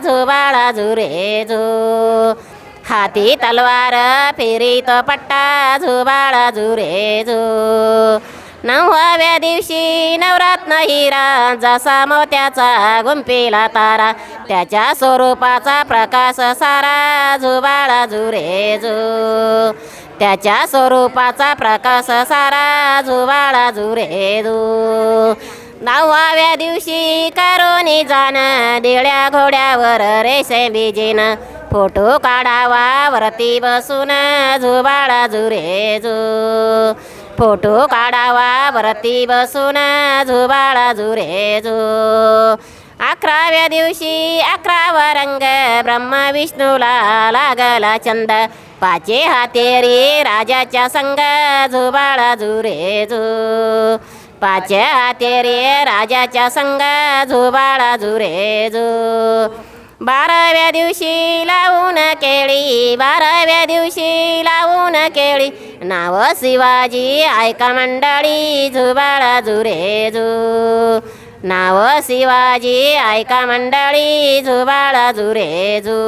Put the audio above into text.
झो बाळा झो रे झो हाती तलवार फिरीत पट्टा झुबाळा रे झो नवव्या दिवशी नवरात्न हिरा जसा मोत्याचा गुंफीला तारा त्याच्या स्वरूपाचा प्रकाश सारा झुबाळा झुरे झू त्याच्या स्वरूपाचा प्रकाश सारा झुबाळा झुरे झू नवव्या दिवशी करोनी जाण दिळ्या घोड्यावर रेसे बिजीन फोटो काढावा वरती बसून झुबाळा झुरे झू फोटो काढावा वरती बसून झुबाळा झुरे झू अकराव्या दिवशी अकरावा रंग ब्रह्मा विष्णूला लागला चंद पाचे हातेरी राजाच्या संग झुबाळा झुरे झू पाच्या तेरे राजाच्या संग झुबाळा झुरे झू बाराव्या दिवशी लावून केळी बाराव्या दिवशी लावून केळी. नाव शिवाजी ऐका मंडळी झुबाळा झुरे झू नाव शिवाजी ऐका मंडळी झुबाळा झुरे झू